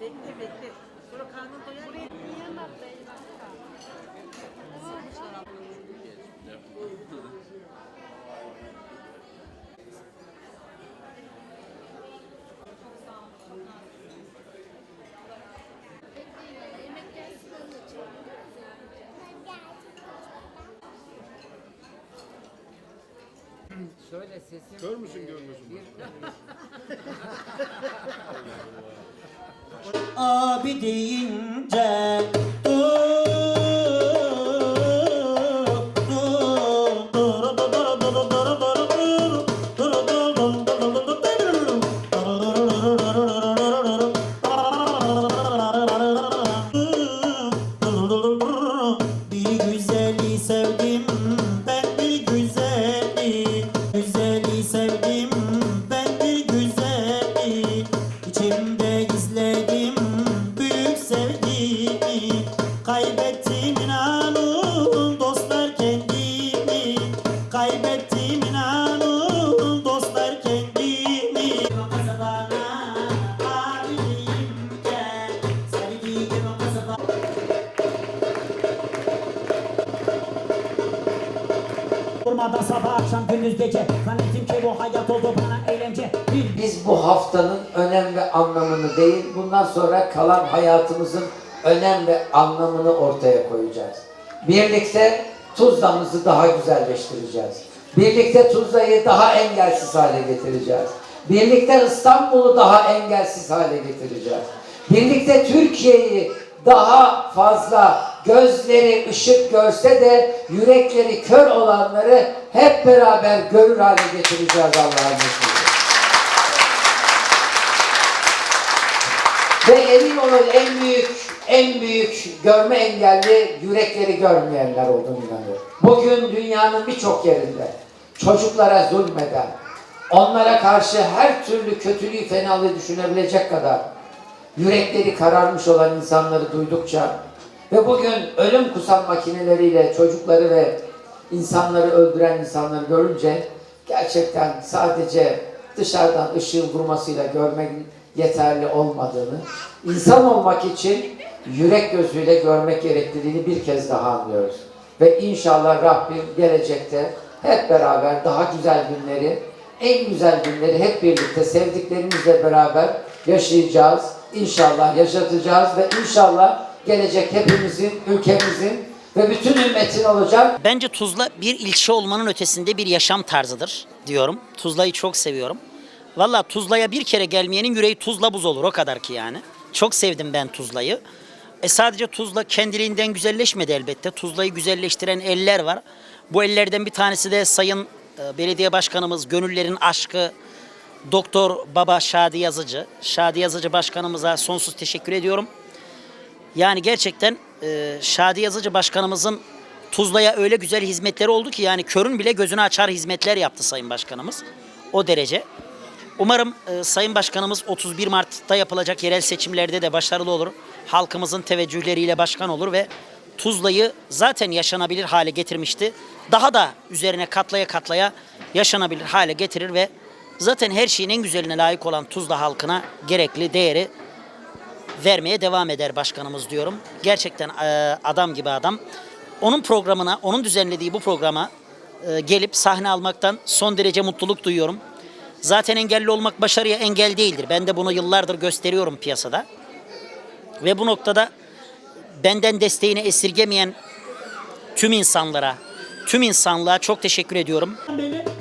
Bekle bekle. Sonra karnın doyar. Şöyle sesim... Kör müsün görmüyorsun? abi deyince sevgimi kaybettim inanın dostlar kendimi. Kaybettim inanın dostlar kendimi. Kasabana abiyim gel sevdiğim kasabana Durmadan sabah akşam gündüz gece Zannettim ki bu hayat oldu bana eğlence. Biz bu haftanın önem ve anlamını değil, bundan sonra kalan hayatımızın önem ve anlamını ortaya koyacağız. Birlikte Tuzla'mızı daha güzelleştireceğiz. Birlikte Tuzla'yı daha engelsiz hale getireceğiz. Birlikte İstanbul'u daha engelsiz hale getireceğiz. Birlikte Türkiye'yi daha fazla gözleri ışık görse de yürekleri kör olanları hep beraber görür hale getireceğiz Allah'ın izniyle. Ve emin olun en büyük, en büyük görme engelli yürekleri görmeyenler olduğunu inanıyorum. Bugün dünyanın birçok yerinde çocuklara zulmeden, onlara karşı her türlü kötülüğü, fenalığı düşünebilecek kadar yürekleri kararmış olan insanları duydukça ve bugün ölüm kusan makineleriyle çocukları ve insanları öldüren insanları görünce gerçekten sadece dışarıdan ışığın vurmasıyla görmek yeterli olmadığını, insan olmak için yürek gözüyle görmek gerekliliğini bir kez daha anlıyoruz. Ve inşallah Rabbim gelecekte hep beraber daha güzel günleri, en güzel günleri hep birlikte sevdiklerimizle beraber yaşayacağız. İnşallah yaşatacağız ve inşallah gelecek hepimizin, ülkemizin ve bütün ümmetin olacak. Bence Tuzla bir ilçe olmanın ötesinde bir yaşam tarzıdır diyorum. Tuzla'yı çok seviyorum. Valla Tuzla'ya bir kere gelmeyenin yüreği tuzla buz olur o kadar ki yani. Çok sevdim ben Tuzla'yı. E sadece Tuzla kendiliğinden güzelleşmedi elbette. Tuzla'yı güzelleştiren eller var. Bu ellerden bir tanesi de Sayın e, Belediye Başkanımız, Gönüllerin Aşkı, Doktor Baba Şadi Yazıcı. Şadi Yazıcı Başkanımıza sonsuz teşekkür ediyorum. Yani gerçekten e, Şadi Yazıcı Başkanımızın Tuzla'ya öyle güzel hizmetleri oldu ki yani körün bile gözünü açar hizmetler yaptı Sayın Başkanımız. O derece. Umarım e, Sayın Başkanımız 31 Mart'ta yapılacak yerel seçimlerde de başarılı olur. Halkımızın teveccühleriyle başkan olur ve Tuzla'yı zaten yaşanabilir hale getirmişti. Daha da üzerine katlaya katlaya yaşanabilir hale getirir ve zaten her şeyin en güzeline layık olan Tuzla halkına gerekli değeri vermeye devam eder başkanımız diyorum. Gerçekten e, adam gibi adam. Onun programına, onun düzenlediği bu programa e, gelip sahne almaktan son derece mutluluk duyuyorum. Zaten engelli olmak başarıya engel değildir. Ben de bunu yıllardır gösteriyorum piyasada. Ve bu noktada benden desteğini esirgemeyen tüm insanlara, tüm insanlığa çok teşekkür ediyorum. beni